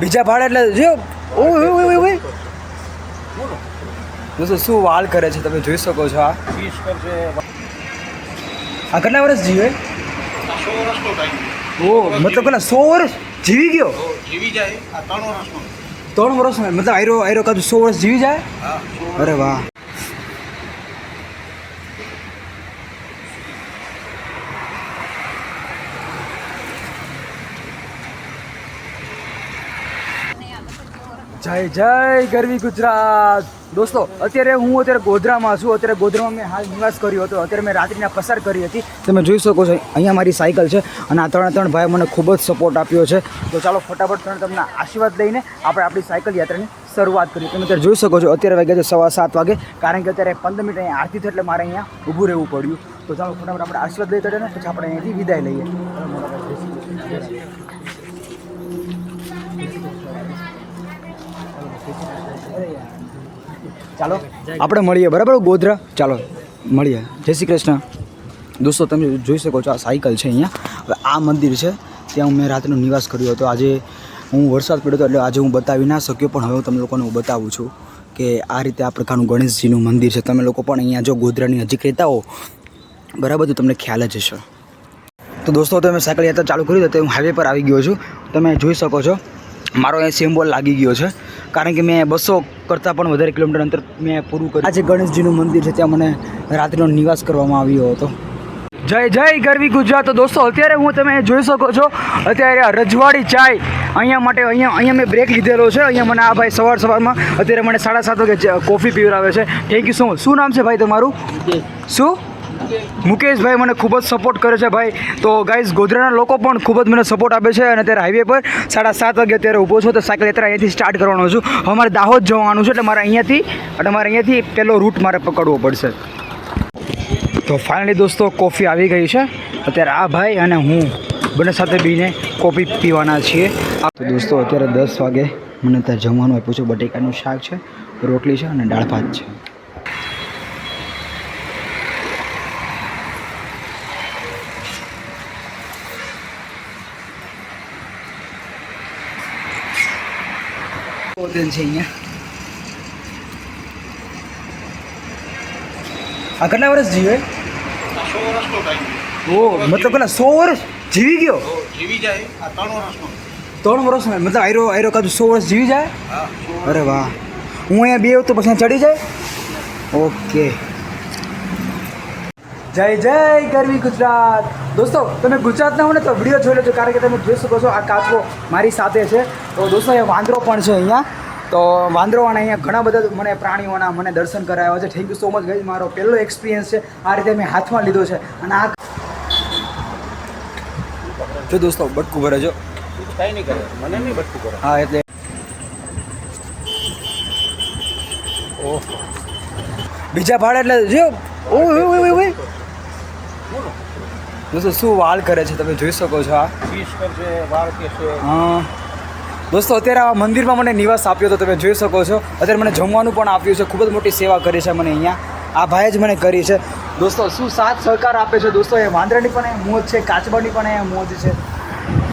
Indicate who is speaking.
Speaker 1: બીજા ભાડે એટલે જો દોસ્તો શું વાલ કરે છે તમે જોઈ શકો છો આ? આ કેટલા વર્ષ જીવે? ઓ મતલબ કેટલા સો વર્ષ જીવી ગયો?
Speaker 2: જીવી જાય. આ ત્રણ વર્ષ
Speaker 1: ત્રણ વર્ષ મતલબ આયરો આયરો કાજુ સો વર્ષ જીવી જાય? અરે વાહ. જય જય ગરવી ગુજરાત. દોસ્તો, અત્યારે હું અત્યારે ગોધરામાં છું. અત્યારે ગોધરામાં મેં હાલ નિવાસ કર્યો હતો. અત્યારે મેં રાત્રિના પસાર કરી હતી. તમે જોઈ શકો છો, અહીંયા મારી સાયકલ છે અને આ ત્રણે ત્રણ ભાઈ મને ખૂબ જ સપોર્ટ આપ્યો છે. તો ચાલો ફટાફટ ત્રણ તમને આશીર્વાદ લઈને આપણે આપણી સાયકલ યાત્રાની શરૂઆત કરીએ. તમે અત્યારે જોઈ શકો છો, અત્યારે વાગ્યા છે સવા સાત વાગે. કારણ કે અત્યારે પંદર મિનિટ અહીંયા આરતી થઈ એટલે મારે અહીંયા ઊભું રહેવું પડ્યું. તો ચાલો ફટાફટ આપણે આશીર્વાદ લઈ ચડે ને પછી આપણે અહીંયાથી વિદાય લઈએ. ચાલો, આપણે મળીએ, બરાબર? ગોધરા? ચાલો, મળીએ. જય શ્રી કૃષ્ણ. દોસ્તો, તમે જોઈ શકો છો આ સાયકલ છે અહીંયા. હવે આ મંદિર છે, ત્યાં મેં રાતનો નિવાસ કર્યો હતો. આજે હું વરસાદ પડ્યો હતો એટલે આજે હું બતાવી ના શક્યો, પણ હવે હું તમને લોકોને હું બતાવું છું કે આ રીતે આ પ્રકારનું ગણેશજીનું મંદિર છે. તમે લોકો પણ અહીંયા જો ગોધરાની નજીક રહેતા હો, બરાબર, તો તમને ખ્યાલ જ હશે. તો દોસ્તો તમે સાયકલ યાત્રા ચાલુ કરી તો હું હાઈવે પર આવી ગયો છું. તમે જોઈ શકો છો, મારો અહીંયા સિમ્બોલ લાગી ગયો છે. કારણ કે મેં બસો કરતાં પણ વધારે કિલોમીટર અંતર મેં પૂરું કર્યું. આજે ગણેશજીનું મંદિર છે ત્યાં મને રાત્રિનો નિવાસ કરવામાં આવ્યો હતો. જય જય ગરવી ગુજરાત. તો દોસ્તો અત્યારે હું તમે જોઈ શકો છો અત્યારે આ રજવાડી ચાય અહીંયા માટે અહીંયા અહીંયા મેં બ્રેક લીધેલો છે. અહીંયા મને આ ભાઈ સવાર સવારમાં અત્યારે મને સાડા સાત વાગે કોફી પીવડાવે છે. થેન્ક યુ સો મચ શું નામ છે ભાઈ તમારું? શું? મુકેશભાઈ મને ખૂબ જ સપોર્ટ કરે છે ભાઈ. તો ગાઈઝ ગોધરાના લોકો પણ ખૂબ જ મને સપોર્ટ આપે છે અને અત્યારે હાઈવે પર સાડા સાત વાગે અત્યારે ઊભો છું. તો સાયકલ યાત્રા અહીંયાથી સ્ટાર્ટ કરવાનો છું. અમારે દાહોદ જવાનું છે એટલે મારે અહીંયાથી, એટલે મારે અહીંયાથી પહેલો રૂટ મારે પકડવો પડશે. તો ફાઇનલી દોસ્તો કોફી આવી ગઈ છે. અત્યારે આ ભાઈ અને હું બંને સાથે બીને કોફી પીવાના છીએ. તો દોસ્તો, અત્યારે દસ વાગે મને ત્યાં જમવાનું આપ્યું છે. બટેકાનું શાક છે, રોટલી છે અને દાળ ભાત છે. ભોજન છે અહીંયા આ કેટલા વર્ષ જીવે
Speaker 2: આ સો વર્ષનો ટાઈમ
Speaker 1: ઓ મતલબ પેલા સો વર્ષ જીવી ગયો
Speaker 2: તો જીવી જાય આ ત્રણ વર્ષનો
Speaker 1: ત્રણ વર્ષ મતલબ આયરો આયરો કાજુ સો વર્ષ જીવી જાય
Speaker 2: હા સો
Speaker 1: અરે વાહ હું અહીંયા બે તો પછી અહીંયા ચડી જાય ઓકે જય જય ગરવી ગુજરાત. દોસ્તો તમે ગુજરાતના હોય ને તો વીડિયો જોઈ લેજો કારણ કે તમે જોઈ શકો છો આ કાચબો મારી સાથે છે. તો દોસ્તો અહીંયા વાંદરો પણ છે અહીંયા. તો વાંદરો અને અહીંયા ઘણા બધા મને પ્રાણીઓના મને દર્શન કરાવ્યા છે. થેન્ક યુ સો મચ ગઈ મારો પહેલો એક્સપિરિયન્સ છે. આ રીતે મેં હાથમાં લીધો છે. અને આ જો દોસ્તો બટકું ભરે જો.
Speaker 2: કઈ નહીં કરે મને નહીં બટકું કરે
Speaker 1: હા એટલે
Speaker 2: ઓહો.
Speaker 1: બીજા ભાડે એટલે જો ઓય ઓય ઓય ઓય. દોસ્તો શું વાળ કરે છે? તમે જોઈ શકો છો આ. હા. દોસ્તો અત્યારે આ મંદિરમાં મને નિવાસ આપ્યો તો તમે જોઈ શકો છો. અત્યારે મને જમવાનું પણ આપ્યું છે. ખૂબ જ મોટી સેવા કરી છે મને અહીંયા. આ ભાઈએ જ મને કરી છે. દોસ્તો શું સાથ સહકાર આપે છે? દોસ્તો એ વાંદરાની પણ એ મોજ છે કાચબાની પણ અહીંયા મોજ છે.